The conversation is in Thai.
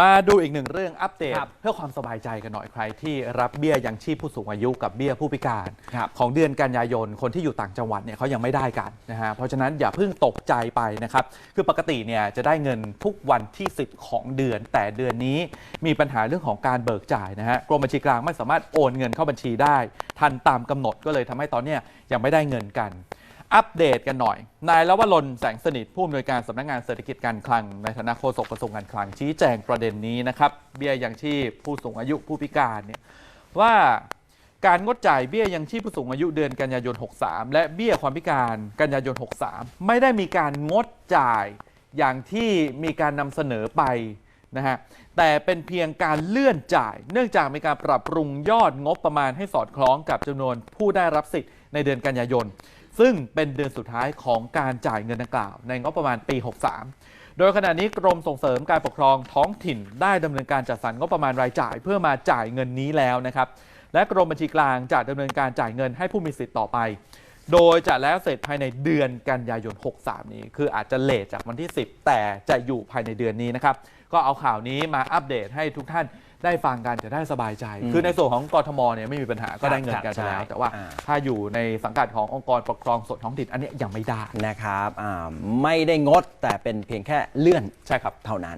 มาดูอีกหนึ่งเรื่องอัปเดตครับเพื่อความสบายใจกันหน่อยใครที่รับเบี้ยยังชีพผู้สูงอายุกับเบี้ยผู้พิการครับของเดือนกันยายนคนที่อยู่ต่างจังหวัดเนี่ยเขายังไม่ได้กันนะฮะเพราะฉะนั้นอย่าเพิ่งตกใจไปนะครับ คือปกติเนี่ยจะได้เงินทุกวันที่ 10 ของเดือน แต่เดือนนี้มีปัญหาเรื่องของการเบิกจ่ายนะฮะกรมบัญชีกลางไม่สามารถโอนเงินเข้าบัญชีได้ ทันตามกำหนดก็เลยทำให้ตอนเนี้ยยังไม่ได้เงินกัน อัปเดตกันหน่อย นายลวรนแสงสนิทผู้อำนวยการสำนักงานเศรษฐกิจการคลัง ในฐานะโฆษกกระทรวงการคลังชี้แจงประเด็นนี้นะครับ เบี้ยยังชีพผู้สูงอายุผู้พิการเนี่ยว่าการงดจ่ายเบี้ยยังชีพผู้สูงอายุเดือนกันยายน 63 และเบี้ยความพิการกันยายน 63 ไม่ได้มีการงดจ่ายอย่างที่มีการนำเสนอไปนะฮะแต่เป็นเพียงการเลื่อนจ่าย เนื่องจากมีการปรับปรุงยอดงบประมาณให้สอดคล้องกับจำนวนผู้ได้รับสิทธิ์ในเดือนกันยายน ซึ่งเป็นเดือนสุดท้ายของการจ่ายเงินดังกล่าว ในงบประมาณปี 63 โดยขณะนี้กรมส่งเสริมการปกครองท้องถิ่นได้ดำเนินการจัดสรรงบประมาณรายจ่าย เพื่อมาจ่ายเงินนี้แล้วนะครับ และกรมบัญชีกลางจะดำเนินการจ่ายเงินให้ผู้มีสิทธิ์ต่อไป โดยจะแล้วเสร็จภายในเดือนกันยายน 63 นี้ คืออาจจะเลทจากวันที่ 10 แต่จะอยู่ภายในเดือนนี้นะครับ ก็เอาข่าวนี้มาอัปเดตให้ทุกท่านได้ฟังกันจะได้สบายใจอืมคือในส่วนของกทมเนี่ยไม่มีปัญหาก็ได้เงินกันไปแล้วใช่แต่ว่าอ่าถ้าอยู่ในสังกัดขององค์กรปกครองส่วนท้องถิ่นอันเนี้ยยังไม่ได้นะครับอ่าไม่ได้งดแต่เป็นเพียงแค่เลื่อนใช่ครับเท่านั้น